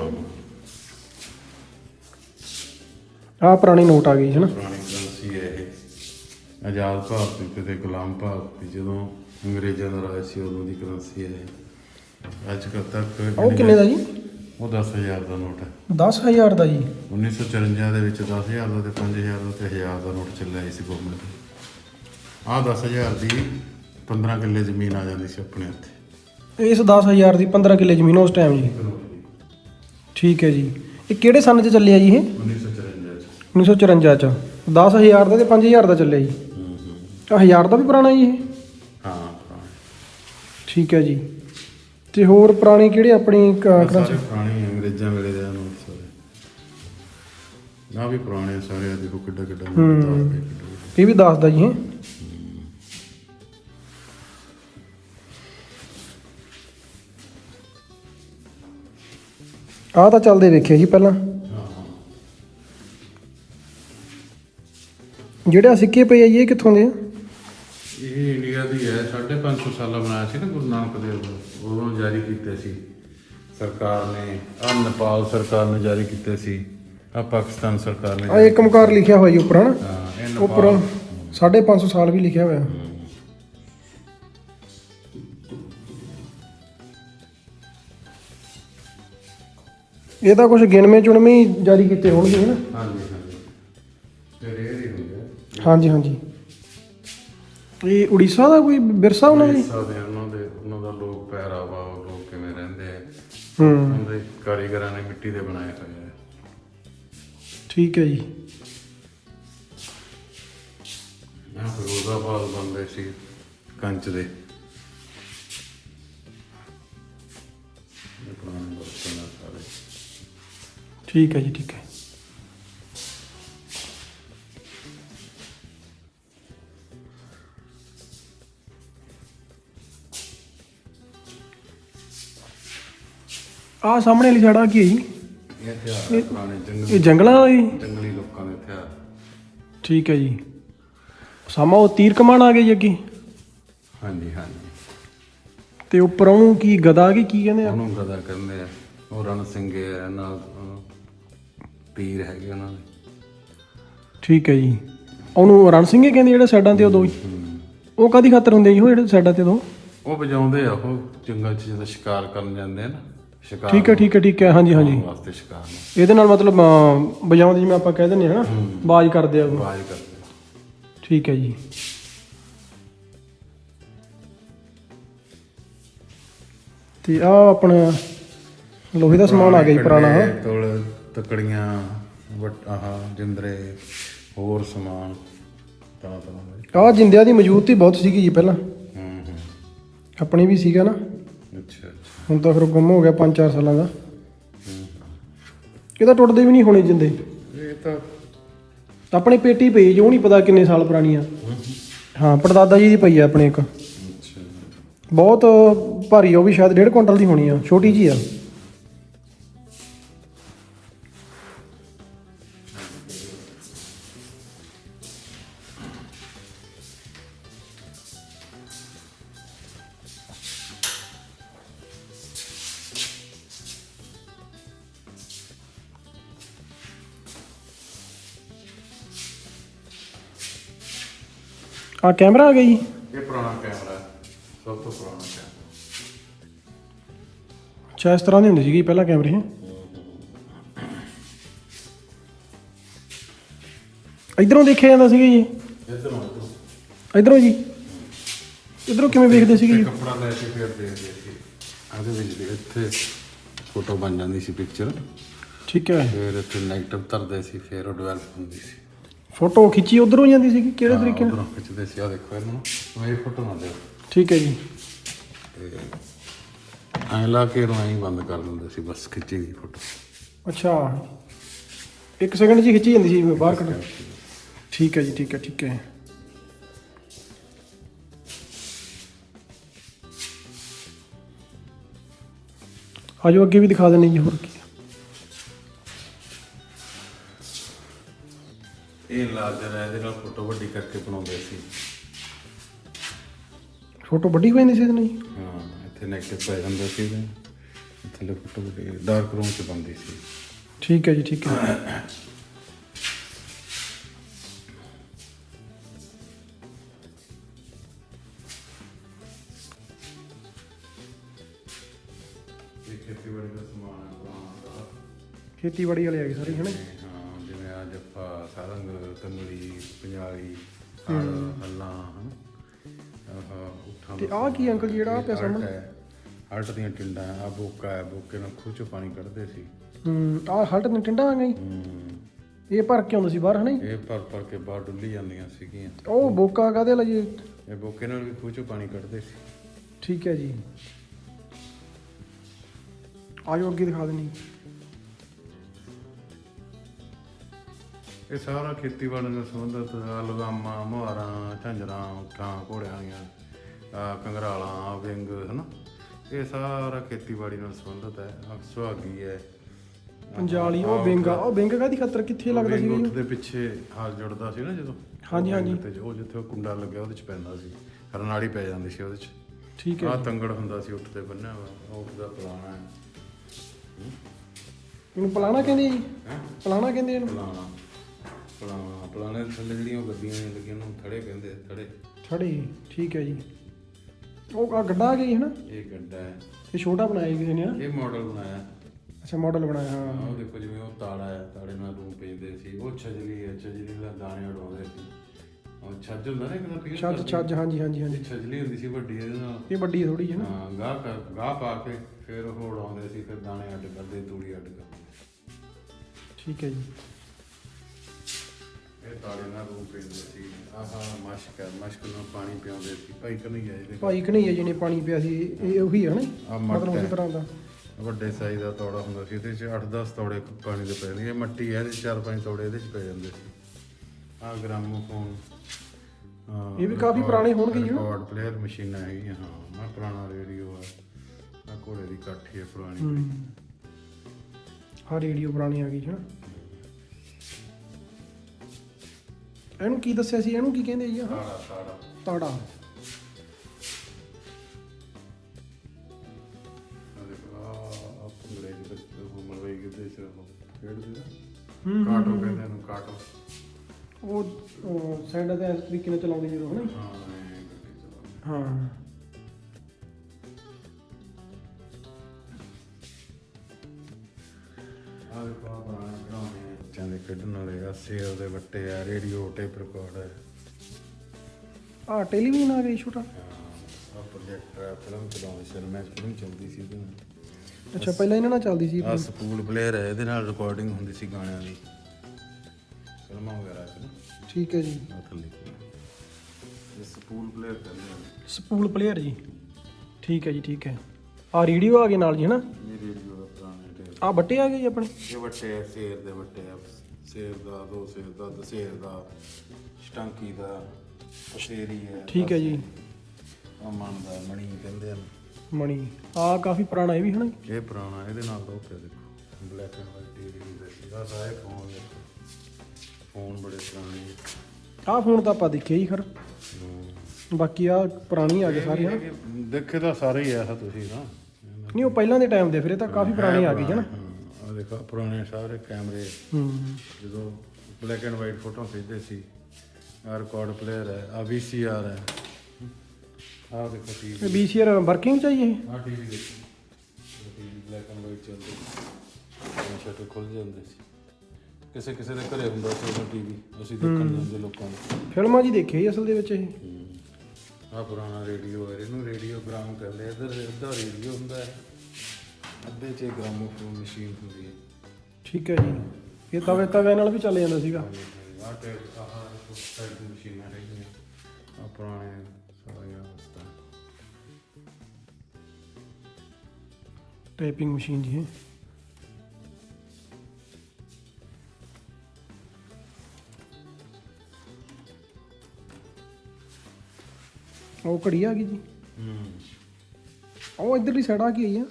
ਆਹ ਪੁਰਾਣੀ ਨੋਟ ਆ ਗਈ ਹੈ ਨਾ ਪੁਰਾਣੀ ਇਹ। ਆਜ਼ਾਦ ਭਾਰਤ ਦੀ ਤੇ ਗੁਲਾਮ ਭਾਰਤ ਦੀ ਜਦੋਂ ਅੰਗਰੇਜ਼ਾਂ ਦਾ ਰਾਜ ਸੀ ਉਦੋਂ ਦੀ ਕਰੰਸੀ ਹੈ ਇਹ। ਅੱਜ ਕੱਲ੍ਹ ਤੱਕ ਉਹ ਕਿੰਨੇ ਦਾ ਜੀ? ਉਹ 10000 ਦਾ ਨੋਟ ਹੈ। 10000 ਦਾ ਜੀ? 1954 ਦੇ ਵਿੱਚ 10000 ਦਾ ਤੇ 5000 ਦਾ ਤੇ 1000 ਦਾ ਨੋਟ ਚੱਲਿਆ ਸੀ ਗਵਰਨਮੈਂਟ ਆਹ 10000 ਦੀ 15 ਕਿੱਲੇ ਜ਼ਮੀਨ ਆ ਜਾਂਦੀ ਸੀ ਆਪਣੇ ਹੱਥੇ ਇਸ 10000 ਦੀ 15 ਕਿੱਲੇ ਜ਼ਮੀਨ ਉਸ ਟਾਈਮ ਜੀ। ਠੀਕ ਹੈ ਜੀ। ਇਹ ਕਿਹੜੇ ਸਨ 'ਚ ਚੱਲਿਆ ਜੀ ਇਹ? 1954 ਚ। 1954 'ਚ। 10000 ਦਾ ਤੇ 5000 ਦਾ ਚੱਲਿਆ ਜੀ। ਹੂੰ ਹੂੰ। ਆ 1000 ਦਾ ਵੀ ਪੁਰਾਣਾ ਜੀ ਇਹ? ਹਾਂ ਪੁਰਾਣੇ। ਠੀਕ ਹੈ ਜੀ। ਤੇ ਹੋਰ ਪੁਰਾਣੀ ਕਿਹੜੇ ਆਪਣੀ ਕ- ਆਹ ਕਰੰਸੀ ਸਾਰੇ ਪੁਰਾਣੇ ਅੰਗਰੇਜ਼ਾਂ ਵੇਲੇ ਦੇ ਸਾਰੇ। ਨਾ ਵੀ ਪੁਰਾਣੇ ਸਾਰੇ ਕਿੱਡਾ ਕਿੱਡਾ। ਦੱਸ ਦੇ ਕਿੱਡਾ ਕਿੱਡਾ। ਇਹ ਵੀ ਦੱਸਦਾ ਜੀ ਇਹ ਆਹ ਤਾਂ ਚੱਲਦੇ ਵੇਖਿਆ ਜੀ ਪਹਿਲਾਂ। ਜਿਹੜੇ ਆਹ ਸਿੱਕੇ ਪਏ ਆ ਜੀ ਇਹ ਕਿੱਥੋਂ ਦੇ ਆ? ਇਹ ਇੰਡੀਆ ਦੀ ਹੈ 550 ਸਾਲਾ ਬਣਾਇਆ ਸੀ ਨਾ ਗੁਰੂ ਨਾਨਕ ਦੇਵ ਨੇ ਉਦੋਂ ਜਾਰੀ ਕੀਤੇ ਸੀ। ਸਰਕਾਰ ਨੇ ਆ ਨੇਪਾਲ ਸਰਕਾਰ ਨੇ ਜਾਰੀ ਕੀਤੇ ਸੀ। ਆ ਪਾਕਿਸਤਾਨ ਸਰਕਾਰ ਨੇ ਆ ਇੱਕ ਮੁਕਾਰ ਲਿਖਿਆ ਹੋਇਆ ਜੀ ਉੱਪਰ ਹਨਾ? ਹਾਂ ਇਹ ਉੱਪਰ ਨੇਪਾਲ 550 ਸਾਲ ਵੀ ਲਿਖਿਆ ਹੋਇਆ। ਇਹ ਤਾਂ ਕੁਝ ਗਿਣਵੇਂ ਚੁਣਵੇਂ ਹੀ ਜਾਰੀ ਕੀਤੇ ਹੋਣਗੇ ਹਨਾ ਹਾਂਜੀ ਹਾਂਜੀ। ਇਹ ਹੀ ਹੁੰਦਾ ਹਾਂਜੀ ਹਾਂਜੀ। ਇਹ ਉੜੀਸਾ ਦਾ ਕੋਈ ਵਿਰਸਾ ਉਹਨਾਂ ਦੀ? ਉਹਨਾਂ ਦੇ ਉਹਨਾਂ ਦਾ ਲੋਕ ਪਹਿਰਾਵਾ ਉਹ ਲੋਕ ਕਿਵੇਂ ਰਹਿੰਦੇ ਆ। ਹੂੰ। ਉਹਨਾਂ ਦੇ ਕਾਰੀਗਰਾਂ ਨੇ ਮਿੱਟੀ ਦੇ ਬਣਾਏ ਹੋਏ ਆ। ਠੀਕ ਹੈ ਜੀ। ਆ ਫਿਰੋਜ਼ਾਬਾਦ ਬੰਦੇ ਸੀ ਕੰਚ ਦੇ। ਇਹ ਪੁਰਾਣੇ ਬਰਤਨ ਆ। ਠੀਕ ਹੈ ਜੀ ਠੀਕ ਹੈ। ਆ ਸਾਹਮਣੇ ਵਾਲੀ ਆ ਕੀ ਹੈ ਜੀ? ਇਹ ਹਥਿਆਰ ਆ ਪੁਰਾਣੇ ਇਹ ਜੰਗਲੀ ਜੰਗਲਾਂ ਦਾ ਜੀ? ਜੰਗਲੀ ਲੋਕਾਂ ਦੇ ਹਥਿਆਰ ਠੀਕ ਹੈ ਜੀ। ਸਾਮਾ ਉਹ ਤੀਰ ਕਮਾਨ ਆ ਗਏ ਜੀ ਅੱਗੇ। ਹਾਂਜੀ ਹਾਂਜੀ। ਤੇ ਉੱਪਰ ਉਹਨੂੰ ਕੀ ਗਦਾ ਕੀ ਕੀ ਕਹਿੰਦੇ ਆ? ਉਹਨੂੰ ਗਦਾ ਕਹਿੰਦੇ ਆ। ਉਹ ਰਣ ਸਿੰਘੇ ਆ ਨਾਲ ਅਹ, ਤੀਰ ਹੈਗੇ ਉਹਨਾਂ ਦੇ। ਠੀਕ ਹੈ ਜੀ। ਉਹਨੂੰ ਰਣ ਸਿੰਘੇ ਕਹਿੰਦੇ ਜਿਹੜੇ ਸਾਈਡਾਂ ਤੇ ਉਹ ਦੋ ਜੀ। ਉਹ ਕਾਦੀ ਖਾਤਰ ਹੁੰਦੇ ਜੀ ਉਹ ਜਿਹੜੇ ਸਾਈਡਾਂ ਤੇ ਦੋ? ਉਹ ਵਜਾਉਂਦੇ ਆ ਉਹ ਜੰਗਲ 'ਚ ਜਦੋਂ ਸ਼ਿਕਾਰ ਕਰਨ ਜਾਂਦੇ ਆ ਨਾ। ਸ਼ਿਕਾਰ ਠੀਕ ਹੈ ਠੀਕ ਹੈ ਠੀਕ ਹੈ ਹਾਂਜੀ ਹਾਂਜੀ। ਕਰਨ ਵਾਸਤੇ ਸ਼ਿਕਾਰ ਨੂੰ। ਇਹਦੇ ਨਾਲ ਮਤਲਬ ਵਜਾਉਂਦੇ ਜਿਵੇਂ ਆਪਾਂ ਕਹਿ ਦਿੰਦੇ ਹਾਂ ਨਾ ਬਾਜ਼ ਕਰਦੇ ਆ ਉਹ। ਆਵਾਜ਼ ਕਰਦੇ ਆ। ਠੀਕ ਹੈ ਜੀ। ਤੇ ਆ ਆਪਣਾ ਲੋਹੇ ਦਾ ਸਮਾਨ ਆ ਗਿਆ ਜੀ ਪੁਰਾਣਾ। ਹਾਂ ਤੁਲ ਤਕੜੀਆਂ ਵਟ ਆਹ ਜਿੰਦਰੇ ਹੋਰ ਸਮਾਨ ਤਰ੍ਹਾਂ ਤਰ੍ਹਾਂ ਦੇ ਆ ਜਿੰਦਿਆਂ ਦੀ ਮੌਜੂਦਗੀ ਬਹੁਤ ਸੀਗੀ ਜੀ ਪਹਿਲਾਂ। ਹੂੰ ਹੂੰ। ਆਪਣੀ ਵੀ ਸੀਗਾ ਨਾ। ਅੱਛਾ ਅੱਛਾ। ਹੁਣ ਤਾਂ ਫਿਰ ਉਹ ਗੁੰਮ ਹੋ ਗਿਆ 5-4 ਸਾਲਾਂ ਦਾ। ਇਹ ਤਾਂ ਟੁੱਟਦੇ ਵੀ ਨਹੀਂ ਹੋਣੇ ਜਿੰਦੇ। ਇਹ ਤਾਂ ਆਪਣੀ ਪੇਟੀ ਪਈ ਜੋ ਨਹੀਂ ਪਤਾ ਕਿੰਨੇ ਸਾਲ ਪੁਰਾਣੀ ਆ ਹਾਂ। ਪੜਦਾਦਾ ਜੀ ਦੀ ਪਈ ਆ ਆਪਣੇ ਇੱਕ। ਅੱਛਾ। ਬਹੁਤ ਭਾਰੀ ਉਹ ਵੀ ਸ਼ਾਇਦ 1.5 ਕੁਇੰਟਲ ਦੀ ਹੋਣੀ ਆ ਛੋਟੀ ਜੀ ਆ। ਆ ਕੈਮਰਾ ਆ ਗਿਆ ਇਹ ਪੁਰਾਣਾ ਕੈਮਰਾ ਹੈ, ਸਭ ਤੋਂ ਪੁਰਾਣਾ ਕੈਮਰਾ। ਅੱਛਾ ਇਸ ਤਰ੍ਹਾਂ ਦੇ ਹੁੰਦੇ ਸੀਗੇ ਪਹਿਲਾਂ ਕੈਮਰੇ। ਹੈ ਇਧਰੋਂ ਦੇਖਿਆ ਜਾਂਦਾ ਸੀਗਾ ਜੀ। ਇਧਰੋਂ ਇਧਰੋਂ। ਜੀ। ਇਧਰੋਂ ਕਿਵੇਂ ਵੇਖਦੇ ਸੀਗੇ ਕੱਪੜਾ ਲੈ ਕੇ ਫਿਰ ਦੇ ਸੀ ਆਦੇ ਵਿੱਚ ਇੱਥੇ ਫੋਟੋ ਬਣ ਜਾਂਦੀ ਸੀ ਪਿਕਚਰ ਠੀਕ ਹੈ। ਫਿਰ ਇੱਥੇ ਨੈਗੇਟਿਵ ਧਰਦੇ ਸੀ ਫਿਰ ਉਹ ਡਿਵੈਲਪ ਹੁੰਦੀ ਸੀ। ਫੋਟੋ ਖਿੱਚੀ ਉਧਰੋਂ ਜਾਂਦੀ ਸੀਗੀ? ਕਿਹੜੇ ਤਰੀਕੇ ਨਾਲ? ਖਿੱਚਦੇ ਸੀ ਆ ਦੇਖੋ ਇਹਨੂੰ। ਮੇਰੀ ਫੋਟੋ ਨਾ ਦਿਓ। ਠੀਕ ਹੈ ਜੀ। ਐਂ ਲਾ ਕੇ ਇਹਨੂੰ ਐਂ ਬੰਦ ਕਰ ਦਿੰਦੇ ਸੀ ਬਸ ਖਿੱਚੀ ਗਈ ਫੋਟੋ। ਅੱਛਾ। ਇੱਕ ਸੈਕਿੰਡ ਹੀ ਖਿੱਚੀ ਜਾਂਦੀ ਸੀ ਬਾਹਰ ਕੱਢ। ਠੀਕ ਹੈ ਜੀ ਠੀਕ ਹੈ ਠੀਕ ਹੈ। ਆਜੋ ਅੱਗੇ ਵੀ ਦਿਖਾ ਦਿੰਦੇ ਜੀ ਹੋਰ ਕੀ। ਇਹ ਲਾਜ਼ਰ ਹੈ ਇਹਦੇ ਨਾਲ ਫੋਟੋ ਵੱਡੀ ਕਰਕੇ ਬਣਾਉਂਦੇ ਸੀ। ਫੋਟੋ ਵੱਡੀ ਹੋ ਜਾਂਦੀ ਸੀ ਇਹਦੇ ਜੀ? ਹਾਂ ਇੱਥੇ ਨੈਗੇਟਿਵ ਪੈ ਜਾਂਦਾ ਸੀ ਇਹਦੇ ਥੱਲੇ ਫੋਟੋ ਵੱਡੀ ਡਾਰਕ ਰੂਮ ਚ ਬਣਦੀ ਸੀ। ਠੀਕ ਹੈ ਜੀ ਠੀਕ ਹੈ। ਇਹ ਖੇਤੀਬਾੜੀ ਦਾ ਸਮਾਨ ਹੈ ਪੁਰਾਣਾ ਦਾ। ਖੇਤੀਬਾੜੀ ਵਾਲੇ ਆ ਗਏ ਸਾਰੇ ਹਨਾ ਸਾਰੰਗ ਤੰਗੜੀ ਪੰਜਾਲੀ ਹਲ ਹੱਲਾਂ ਹਨ? ਆਹ ਉਠਾਂ ਤੇ ਆਹ ਕੀ ਅੰਕਲ ਜੀ ਜਿਹੜਾ ਆਹ ਪਿਆ ਸਾਹਮਣੇ? ਹਲਟ ਦੀਆਂ ਟਿੰਡਾਂ ਆ ਬੋਕਾ ਹੈ ਬੋਕੇ ਨਾਲ ਖੂਹ ਚੋਂ ਪਾਣੀ ਕੱਢਦੇ ਸੀ। ਹੂੰ ਆਹ ਹਲਟ ਨੇ ਟਿੰਡਾ ਆ ਗਈ ਹੂੰ। ਇਹ ਭਰ ਕੇ ਆਉਂਦਾ ਸੀ ਬਾਹਰ ਹਨਾ ਜੀ? ਇਹ ਭਰ ਭਰ ਕੇ ਬਾਹਰ ਡੁੱਲੀ ਜਾਂਦੀਆਂ ਸੀਗੀਆਂ। ਉਹ ਬੋਕਾ ਕਾਦੇ ਲਈ ਜੀ ਇਹ ਬੋਕੇ ਨਾਲ ਵੀ ਖੂਹ ਚੋਂ ਪਾਣੀ ਕੱਢਦੇ ਸੀ। ਠੀਕ ਹੈ ਜੀ। ਆਜੋ ਅੱਗੇ ਦਿਖਾ ਦੇਣੀ ਇਹ ਸਾਰਾ ਖੇਤੀਬਾੜੀ ਨਾਲ ਸੰਬੰਧਿਤ ਲਗਾਮਾਂ ਮੁਹਾਰਾਂ ਝਾਂਜਰਾਂ ਕਾਂ ਘੋੜਿਆਂ ਵਾਲੀਆਂ ਆ ਕੰਗਰਾਲਾਂ ਵਿੰਗ ਹਨਾ? ਇਹ ਸਾਰਾ ਖੇਤੀਬਾੜੀ ਨਾਲ ਸੰਬੰਧਿਤ ਹੈ ਸੁਹਾਗੀ ਹੈ। ਪੰਜਾਲੀ ਉਹ ਬੇਂਗਾ ਉਹ ਬੇਂਗਾ ਕਾਦੀ ਖਾਤਰ ਕਿੱਥੇ ਲੱਗਦਾ ਸੀ ਵਿੰਗ ਉੱਠ ਦੇ ਪਿੱਛੇ ਹਾਲ ਜੁੜਦਾ ਸੀ ਨਾ ਜਦੋਂ? ਹਾਂਜੀ, ਹਾਂਜੀ। ਤੇ ਉਹ ਜਿੱਥੇ ਉਹ ਕੁੰਡਾ ਲੱਗਿਆ ਉਹਦੇ ਚ ਪੈਂਦਾ ਸੀ। ਰਨਾੜੀ ਪੈ ਜਾਂਦੀ ਸੀ ਉਹਦੇ ਚ। ਠੀਕ ਹੈ ਆ ਤੰਗੜ ਹੁੰਦਾ ਸੀ ਉੱਠ ਤੇ ਬੰਨਿਆ ਵਾ। ਉੱਠ ਦਾ ਪੁਰਾਣਾ ਹੈ। ਇਹਨੂੰ ਪਲਾਣਾ ਕਹਿੰਦੇ ਜੀ? ਪਲਾਣਾ ਕਹਿੰਦੇ ਇਹਨੂੰ? ਥੱਲੇ ਜਿਹੜੀਆਂ ਉਹ ਗੱਡੀਆਂ ਲੱਗੀਆਂ ਥੜੇ ਕਹਿੰਦੇ ਆ, ਥੜੇ। ਥੜੇ ਠੀਕ ਹੈ ਜੀ। ਉਹ ਆ ਗੱਡਾ ਆ ਗਈ ਹੈ ਨਾ ਇਹ ਗੱਡਾ ਹੈ। ਇਹ ਛੋਟਾ ਬਣਾਇਆ ਕਿਸੇ ਨੇ ਨਾ ਇਹ ਮਾਡਲ ਬਣਾਇਆ। ਅੱਛਾ ਮਾਡਲ ਬਣਾਇਆ ਹਾਂ। ਆਹ ਉਹ ਦੇਖੋ ਜਿਵੇਂ ਉਹ ਤਾੜਾ ਹੈ ਤਾੜੇ ਨਾਲ ਰੂਮ ਪੈਂਦੇ ਸੀ। ਉਹ ਛਜਲੀ ਹੈ ਛਜਲੀ ਨਾਲ ਦਾਣੇ ਉਡਾਉਂਦੇ ਸੀ। ਉਹ ਛੱਜ ਹੁੰਦਾ ਨਾ ਪੀਸ ਛੱਜ ਛੱਜ ਹਾਂਜੀ ਹਾਂਜੀ ਹਾਂਜੀ। ਛਜਲੀ ਹੁੰਦੀ ਸੀ ਵੱਡੀ ਇਹਦੇ ਨਾਲ। ਇਹ ਵੱਡੀ ਥੋੜੀ ਹੈ ਨਾ ਹਾਂ ਗਾਹ ਕਰ- ਗਾਹ ਪਾ ਕੇ ਫਿਰ ਉਹ ਉਡਾਉਂਦੇ ਸੀ ਫਿਰ ਦਾਣੇ ਅੱਡ ਕਰਦੇ ਤੂੜੀ ਅੱਡ ਕਰਦੇ। ਠੀਕ ਹੈ ਜੀ। ਇਹ ਤਾੜੇ ਨਾਲ ਰੂਮ ਪੈਂਦੇ ਸੀ। ਆਹਾ ਮਸ਼ਕ ਹੈ ਮਸ਼ਕ ਨਾਲ ਪਾਣੀ ਪਿਆਉਂਦੇ ਸੀ। ਭਾਈ ਕਨਈਆ ਭਾਈ ਕਨਈਆ ਜੀ ਨੇ ਪਾਣੀ ਪਿਆ ਸੀ ਇਹ ਉਹੀ ਹੈ ਨਾ ਆਹ ਮੱਟ ਮਤਲਬ ਉਸੇ ਹੈ। ਤਰ੍ਹਾਂ ਦਾ। ਵੱਡੇ ਸਾਈਜ਼ ਦਾ ਤੌੜਾ ਹੁੰਦਾ ਸੀ ਇਹਦੇ ਚ 8-10 ਤੌੜੇ ਪਾਣੀ ਦੇ ਪੈ ਜਾਂਦੇ ਇਹ ਮੱਟੀ ਹੈ ਇਹਦੇ 'ਚ ਚਾਰ ਪੰਜ ਤੌੜੇ ਇਹਦੇ ਚ ਪੈ ਜਾਂਦੇ ਸੀ। ਆਹ ਗ੍ਰਾਮੋਫੋਨ ਇਹ ਵੀ ਕਾਫੀ ਪੁਰਾਣੇ ਹੋਣਗੇ ਜੀ ਨਾ? ਰਿਕਾਰਡ ਪਲੇਅਰ ਮਸ਼ੀਨਾਂ ਹੈਗੀਆਂ ਹਾਂ ਆਹ ਪੁਰਾਣਾ ਰੇਡੀਓ ਆ। ਆਹ ਘੋੜੇ ਦੀ ਕਾਠੀ ਹੈ ਪੁਰਾਣੀ। ਹੂੰ। ਹਾਂ ਰੇਡੀਓ ਪੁਰਾਣੀ ਆ ਗਈ ਹੈ ਨਾ ਇਹਨੂੰ ਕੀ ਦੱਸਿਆ ਸੀ? ਇਹਨੂੰ ਕੀ ਕਹਿੰਦੇ ਜੀ ਆਹ? ਤਾੜਾ ਦੇਖੋ ਆਹ ਆਹ ਭੰਗੜੇ ਦੇ ਵਿੱਚ ਉਹ ਮਲਵਈ ਕਿਤੇ ਚ ਉਹ ਖੇਡਦੇ ਨਾ ਹੂੰ, ਕਾਟੋ ਕਹਿੰਦੇ ਇਹਨੂੰ ਕਾਟੋ। ਉਹ ਸਾਈਡ ਤੇ ਇਸ ਤਰੀਕੇ ਨਾਲ ਚਲਾਉਂਦੇ ਜਦੋਂ ਹਨਾ? ਹਾਂ ਇਹ ਗੱਡੀ ਚਲਾਉਂਦੇ। ਹਾਂ। ਆਹ ਦੇਖੋ ਆਹ ਪੁਰਾਣੇ ਆ, ਬੱਚਿਆਂ ਦੇ ਖੇਡਣ ਵਾਲੇ ਆ ਸੇਲ ਦੇ ਵੱਟੇ ਆ ਰੇਡੀਓ ਟੇਪ ਰਿਕਾਰਡ ਹੈ ਆ ਟੈਲੀਵਿਜ਼ਨ ਆ ਗਈ ਛੋਟਾ। ਆ ਪ੍ਰੋਜੈਕਟਰ ਆ ਫਿਲਮ ਚਲਾਉਂਦੇ ਸਿਨੇਮਾ 'ਚ ਫਿਲਮ ਚੱਲਦੀ ਸੀ ਇਹਦੇ ਨਾਲ। ਅੱਛਾ ਪਹਿਲਾਂ ਇਹਨਾਂ ਨਾਲ ਚੱਲਦੀ ਸੀ ਆ ਸਕੂਲ ਪਲੇਅਰ ਹੈ ਇਹਦੇ ਨਾਲ ਰਿਕਾਰਡਿੰਗ ਹੁੰਦੀ ਸੀ ਗਾਣਿਆਂ ਦੀ। ਫਿਲਮਾਂ ਵਗੈਰਾ ਚ ਨਾ। ਠੀਕ ਹੈ ਜੀ। ਆ ਥੱਲੇ। ਇਹ ਸਕੂਲ ਪਲੇਅਰ ਕਹਿੰਦੇ ਆ। ਸਪੂਲ ਪਲੇਅਰ ਜੀ। ਠੀਕ ਹੈ ਜੀ ਠੀਕ ਹੈ। ਆ ਰੇਡੀਓ ਆ ਗਏ ਨਾਲ ਜੀ ਹਨਾ? ਆ ਬੱਟੇ ਆ ਗਏ ਜੀ ਆਪਣੇ? ਇਹ ਵੱਟੇ ਆ ਸ਼ੇਰ ਦੇ ਵੱਟੇ ਆ। ਸ਼ੇਰ ਦਾ ਦੋ ਸ਼ੇਰ ਦਾ ਦਸ਼ੇਰ ਦਾ ਸਟਾਂਕੀ ਦਾ ਪਸ਼ੇਰੀ ਹੈ ਠੀਕ ਹੈ ਜੀ। ਅਮਨ ਦਾ ਮਣੀ ਕਹਿੰਦੇ ਆ। ਮਣੀ। ਆ ਕਾਫੀ ਪੁਰਾਣਾ ਇਹ ਵੀ ਹਨਾ ਇਹ ਪੁਰਾਣਾ ਇਹਦੇ ਨਾਲ ਦਾ ਉੱਤੇ ਦੇਖੋ। ਬਲੈਕ ਐਂਡ ਵਾਈਟ ਟੀਵੀ ਹੁੰਦੇ ਸੀ। ਆ ਸਾਰੇ ਫੋਨ ਦੇਖੋ। ਫੋਨ ਬੜੇ ਪੁਰਾਣੇ ਆਹ ਫੋਨ ਤਾਂ ਆਪਾਂ ਦੇਖਿਆ ਹੀ ਖਰ। ਬਾਕੀ ਆ ਪੁਰਾਣੀ ਆ ਗਏ ਸਾਰੇ ਹਨਾ ਦੇਖੇ ਤਾਂ ਸਾਰੇ ਹੀ ਆ ਤੁਸੀਂ ਨਾ ਨਹੀਂ ਉਹ ਪਹਿਲਾਂ ਦੇ ਟਾਈਮ ਦੇ ਫਿਰ ਇਹ ਤਾਂ ਕਾਫੀ ਪੁਰਾਣੇ ਆ ਗਏ ਹਨਾ ਆ ਦੇਖੋ ਪੁਰਾਣੇ ਸਾਰੇ ਕੈਮਰੇ। ਹੂੰ ਜਦੋਂ ਬਲੈਕ ਐਂਡ ਵਾਈਟ ਫੋਟੋ ਖਿੱਚਦੇ ਸੀ ਆ ਰਿਕਾਰਡ ਪਲੇਅਰ ਹੈ ਆ ਵੀਸੀਆਰ ਹੈ। ਆ ਦੇਖੋ ਟੀਵੀ ਵੀਸੀਆਰ ਵਰਕਿੰਗ ਚਾਹੀਏ ਆ ਟੀਵੀ ਦੇਖੋ। ਚੱਲਦੇ ਸੀ। ਸ਼ਟਰ ਖੁੱਲ ਜਾਂਦੇ ਸੀ। ਕਿਸੇ ਕਿਸੇ ਦੇ ਘਰੇ ਹੁੰਦਾ ਸੀ ਉਹ ਟੀਵੀ ਅਸੀਂ ਦੇਖਣ ਜਾਂਦੇ ਲੋਕਾਂ ਦੇ ਫਿਲਮਾਂ ਜੀ ਦੇਖੇ ਅਸਲ ਦੇ ਵਿੱਚ ਇਹ। ਆ ਪੁਰਾਣਾ ਰੇਡੀਓ ਹੈ ਇਹਨੂੰ ਰੇਡੀਓਗ੍ਰਾਮ ਕਹਿੰਦੇ ਆ। ਇੱਧਰ ਅੱਧਾ ਰੇਡੀਓ ਹੁੰਦਾ ਹੈ ਅੱਧੇ 'ਚ ਗ੍ਰਾਮੋਫੋਨ ਮਸ਼ੀਨ ਹੁੰਦੀ ਹੈ। ਠੀਕ ਹੈ ਜੀ। ਇਹ ਤਵੇ ਤਵੇ ਨਾਲ ਵੀ ਚੱਲ ਜਾਂਦਾ ਸੀਗਾ। ਆ ਤੇ ਆਹ ਸਾਈਡ ਦੀ ਮਸ਼ੀਨਾਂ ਰਹੀਆਂ। ਆ ਪੁਰਾਣੇ ਸਾਰੀਆਂ ਵਸਤਾਂ। ਟਾਈਪਿੰਗ ਮਸ਼ੀਨ ਜੀ ਇਹ। ਉਹ ਘੜੀ ਆ ਗਈ ਜੀ। ਹੂੰ ਉਹ ਇਧਰਲੀ ਸਾਈਡ ਆ ਕੀ ਆਈ ਆ।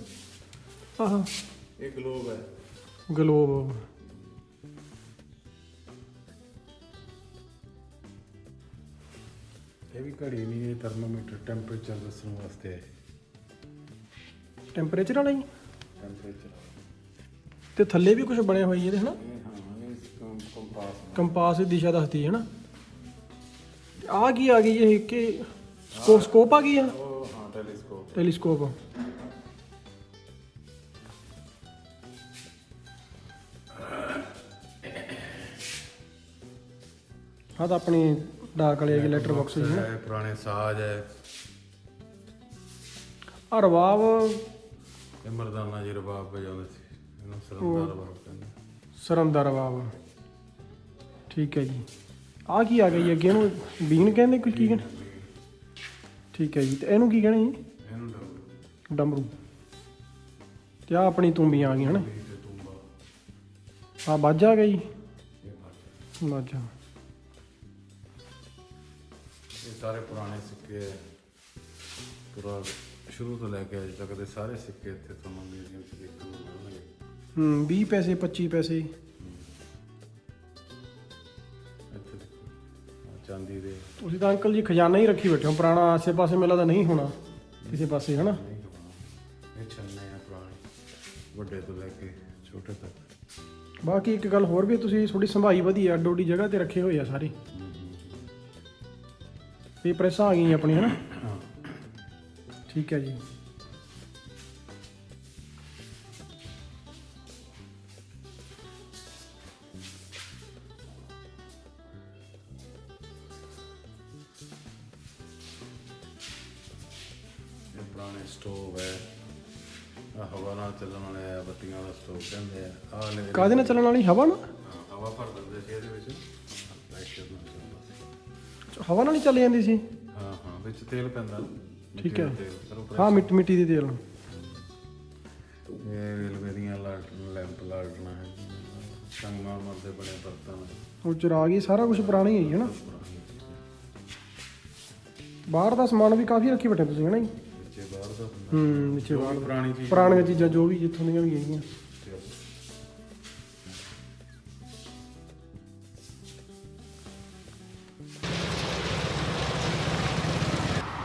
ਆਹ। ਇਹ ਗਲੋਬ ਹੈ। ਗਲੋਬ ਇਹ ਵੀ ਘੜੀ ਨਹੀਂ ਇਹ ਥਰਮੋਮੀਟਰ ਟੈਂਪਰੇਚਰ ਦੱਸਣ ਵਾਸਤੇ ਹੈ। ਟੈਂਪਰੇਚਰ ਵਾਲਾ। ਟੈਂਪਰੇਚਰ ਤੇ ਥੱਲੇ ਵੀ ਕੁਝ ਬਣਿਆ ਹੋਈ ਇਹਦੇ ਹਨਾ? ਇਹ ਹਾਂ ਇਹ ਕੰ- ਕੰਪਾਸ ਕੰਪਾਸ ਦੀ ਦਿਸ਼ਾ ਦੱਸਦੀ ਹੈ ਹਨਾ? ਆ ਕੀ ਆ ਗਈ ਇਹ ਕਿ ਸਕੋਪ ਸਕੋਪ ਆ ਗਈ ਆ? ਉਹ ਹਾਂ ਟੈਲੀਸਕੋਪ ਟੈਲੀਸਕੋਪ ਹਾਂ ਤਾਂ ਆਪਣੀ ਡਾਕ ਵਾਲੀ ਹੈਗੀ ਲੈਟਰ ਬਾਕਸ ਜੀ। ਹੈ ਪੁਰਾਣੇ ਸਾਜ਼ ਹੈ। ਆ ਰਵਾਬ ਇਹ ਮਰਦਾਨਾ ਜੀ ਰਬਾਬ ਵਜਾਉਂਦੇ ਸੀ। ਇਹਨੂੰ ਸਰੰਦਾ ਰਬਾਬ ਕਹਿੰਦੇ ਸਰੰਦਾ ਰਵਾਬ ਠੀਕ ਹੈ ਜੀ। ਆ ਕੀ ਆ ਗਈ ਅੱਗੇ ਇਹਨੂੰ ਬੀਨ ਕਹਿੰਦੇ ਕੋਈ ਕੀ ਕਹਿੰਦੇ? ਠੀਕ ਹੈ ਜੀ ਤੇ ਇਹਨੂੰ ਕੀ ਕਹਿੰਦੇ ਜੀ? ਇਹਨੂੰ ਡਬਲ ਡਮਰੂ। ਤੇ ਆ ਆਪਣੀ ਤੂੰਬੀਆਂ ਆ ਗਈਆਂ ਹਨਾ? ਤੇ ਤੁੰਬਾ ਆ ਬਾਜਾ ਆ ਗਈ? ਇਹ ਬਾਤ ਬਾਜਾ ਇਹ ਸਾਰੇ ਪੁਰਾਣੇ ਸਿੱਕੇ ਹੈ। ਪੂਰਾ ਸ਼ੁਰੂ ਤੋਂ ਲੈ ਕੇ ਅਜੇ ਤੱਕ ਦੇ ਸਾਰੇ ਸਿੱਕੇ ਇੱਥੇ ਤੁਹਾਨੂੰ 'ਚ ਦੇਖਣ ਨੂੰ ਮਿਲਣਗੇ ਹੂੰ 20 ਪੈਸੇ 25 ਪੈਸੇ। ਚਾਂਦੀ ਦੇ। ਤੁਸੀਂ ਤਾਂ ਅੰਕਲ ਜੀ ਖਜ਼ਾਨਾ ਹੀ ਰੱਖੀ ਬੈਠੇ ਹੋ ਪੁਰਾਣਾ ਆਸੇ-ਪਾਸੇ ਮੇਲਾ ਤਾਂ ਨਹੀਂ ਹੋਣਾ ਕਿਸੇ ਪਾਸੇ ਹਨਾ? ਨਹੀਂ ਹੋਣਾ। ਇਹ ਛੰਨੇ ਆ ਪੁਰਾਣੇ ਵੱਡੇ ਤੋਂ ਲੈ ਕੇ ਛੋਟੇ ਤੱਕ। ਬਾਕੀ ਇੱਕ ਗੱਲ ਹੋਰ ਵੀ ਤੁਸੀਂ ਥੋੜੀ ਸੰਭਾਈ ਵਧੀਆ ਅੱਡੋ ਅੱਡੀ ਜਗ੍ਹਾ ਤੇ ਰੱਖੇ ਹੋਏ ਆ ਸਾਰੇ। ਇਹ ਪ੍ਰੈਸਾਂ ਆ ਗਈਆਂ ਆਪਣੀਆਂ ਹਨਾ? ਠੀਕ ਹੈ ਜੀ। ਕਾਹਦੇ ਨਾਲ ਚੱਲਣ ਵਾਲੀ? ਹਵਾ ਨਾਲ? ਹਾਂ, ਹਵਾ ਭਰ ਦਿੰਦੇ ਸੀ ਇਹਦੇ ਵਿੱਚ। ਪ੍ਰੈਸ਼ਰ ਨਾਲ ਚੱਲਦਾ ਹਵਾ ਨਾਲ ਹੀ ਚੱਲ ਜਾਂਦੀ ਸੀ? ਹਾਂ ਹਾਂ ਵਿੱਚ ਤੇਲ ਪੈਂਦਾ। ਠੀਕ ਹੈ। ਹਾਂ ਮਿੱਟੀ ਮਿੱਟੀ ਦੇ ਤੇਲ। ਨਾਲ ਇਹ ਰੇਲਵੇ ਦੀਆਂ ਲਾਈਟ ਲੈਂਪ ਲਾੜਨਾ ਹੈ। ਸੰਗਮਾਰ ਦੇ ਬਣੇ ਬਰਤਨ ਉਹ ਚਰਾ ਗਈ ਸਾਰਾ ਕੁਝ ਪੁਰਾਣਾ ਹੀ ਹੈ ਜੀ, ਹਨਾ ਬਾਹਰ ਦਾ ਸਮਾਨ ਵੀ ਕਾਫੀ ਰੱਖੀ ਬੈਠੇ ਤੁਸੀਂ ਹਨਾ ਜੀ? ਵਿੱਚੇ ਬਾਹਰ ਦਾ ਹੁੰਦਾ। ਹੂੰ ਵਿੱਚੇ ਜੋ ਬਾਹਰ ਪੁਰਾਣੀ ਚੀਜ਼ ਪੁਰਾਣੀਆਂ ਚੀਜ਼ਾਂ ਜੋ ਵੀ ਜਿੱਥੋਂ ਦੀਆਂ ਵੀ ਹੈਗੀਆਂ।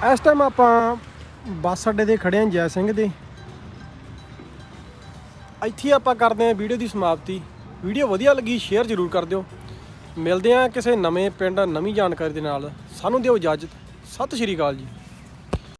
ਇਸ ਟਾਈਮ ਆਪਾਂ ਬੱਸ ਅੱਡੇ ਤੇ ਖੜੇ ਹਾਂ ਜੈ ਸਿੰਘ ਦੇ। ਇੱਥੇ ਆਪਾਂ ਕਰਦੇ ਹਾਂ ਵੀਡੀਓ ਦੀ ਸਮਾਪਤੀ। ਵੀਡੀਓ ਵਧੀਆ ਲੱਗੀ ਸ਼ੇਅਰ ਜ਼ਰੂਰ ਕਰ ਦਿਓ। ਮਿਲਦੇ ਹਾਂ ਕਿਸੇ ਨਵੇਂ ਪਿੰਡ ਨਵੀਂ ਜਾਣਕਾਰੀ ਦੇ ਨਾਲ। ਸਾਨੂੰ ਦਿਓ ਇਜਾਜ਼ਤ। ਸਤਿ ਸ਼੍ਰੀ ਅਕਾਲ ਜੀ।